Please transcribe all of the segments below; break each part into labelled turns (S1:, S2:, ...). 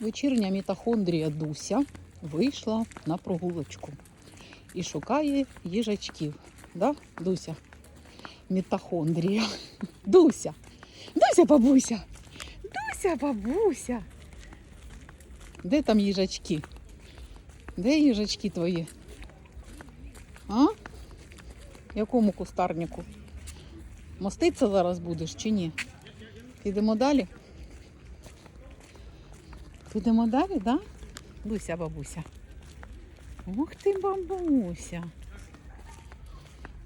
S1: Вечірня мітохондрія Дуся вийшла на прогулочку і шукає їжачків. Да, Дуся? Мітохондрія. Дуся! Дуся, бабуся! Дуся, бабуся! Де там їжачки? Де їжачки твої? А? Якому кустарнику? Моститься зараз будеш чи ні? Підемо далі? Підемо далі, так? Да? Дуся, бабуся. Ух ти, бабуся.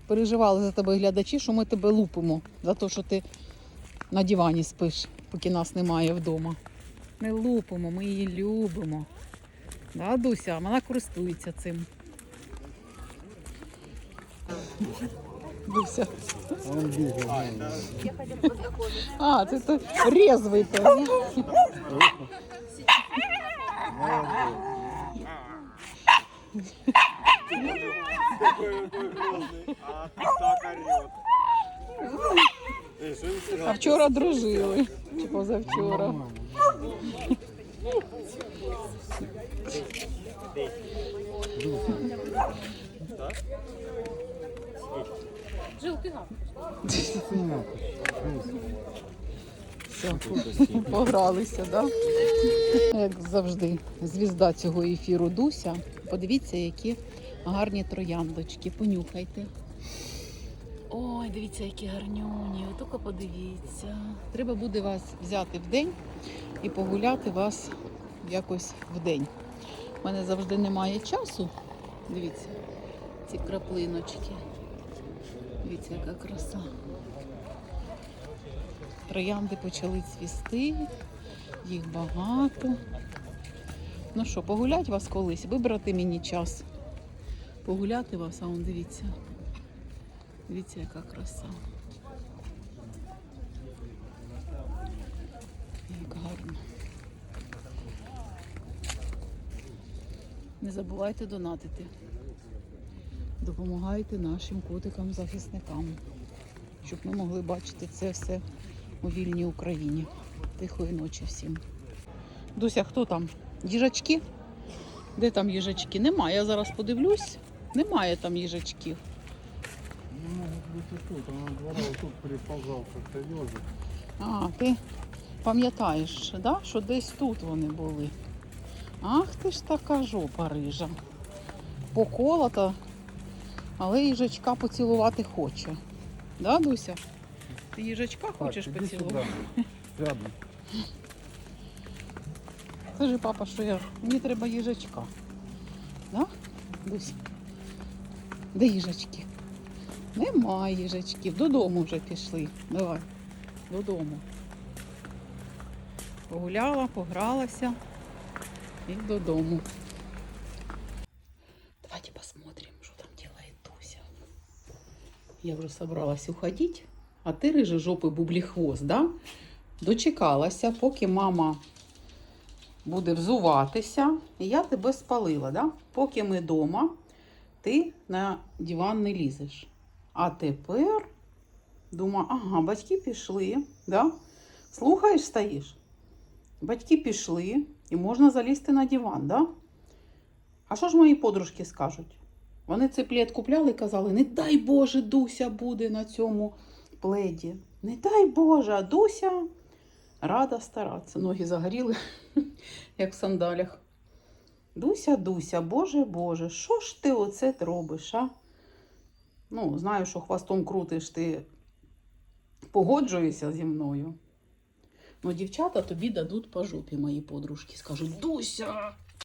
S1: Переживали за тебе глядачі, що ми тебе лупимо за те, що ти на дивані спиш, поки нас немає вдома. Не лупимо, ми її любимо. Да, Дуся, вона користується цим. Дуся. А, це ти резвий.
S2: А так орет. Эй, что вы все
S1: А вчора дружили. Чи позавчора. Все, погралися, да? Як завжди, звізда цього ефіру Дуся. Подивіться, які гарні трояндочки. Понюхайте. Ой, дивіться, які гарнюні. Тільки подивіться. Треба буде вас взяти в день і погуляти вас якось в день. У мене завжди немає часу. Дивіться, ці краплиночки. Дивіться, яка краса. Троянди почали цвісти, їх багато. Ну що, погулять вас колись, вибрати мені час. Погуляти вас, а он дивіться. Дивіться, яка краса. Як гарно. Не забувайте донатити. Допомагайте нашим котикам-захисникам, щоб ми могли бачити це все у вільній Україні. Тихої ночі всім. Дуся, хто там? Їжачки? Де там їжачки? Немає. Я зараз подивлюсь. Немає там їжачків.
S3: Ну, может быть и тут. Он двора вот тут приползал как-то ежик.
S1: А, ти пам'ятаєш, да? що десь тут вони були. Ах ти ж така жопа рижа. Поколота, але їжачка поцілувати хоче. Да, Дуся? Ти їжачка хочеш
S3: иди
S1: поцілувати?
S3: сюда. Рядом.
S1: Скажи, папа, що я... мені треба їжачка. Да? Дуся? Де їжачки? Немає їжачків. Додому вже пішли. Давай. Додому. Погуляла, погралася і додому. Давайте посмотрим, что там делает Дуся. Я вже собралась уходить, а ти рижи жопи бубліхвост, да? Дочекалася, поки мама буде взуватися, і я тебе спалила, да? Поки ми вдома, ти на диван не лізеш. А тепер думаю, ага, батьки пішли, да? Слухаєш, стоїш? Батьки пішли, і можна залізти на диван, да? А що ж мої подружки скажуть? Вони цей плед купляли і казали: не дай Боже, Дуся буде на цьому пледі. Не дай Боже, Дуся рада старатися. Ноги загоріли, як в сандалях. Дуся, Дуся, Боже, Боже, що ж ти оце робиш, а? Ну, знаю, що хвостом крутиш, ти погоджуєшся зі мною. Ну, дівчата тобі дадуть по жопі, мої подружки. Скажуть, Дуся,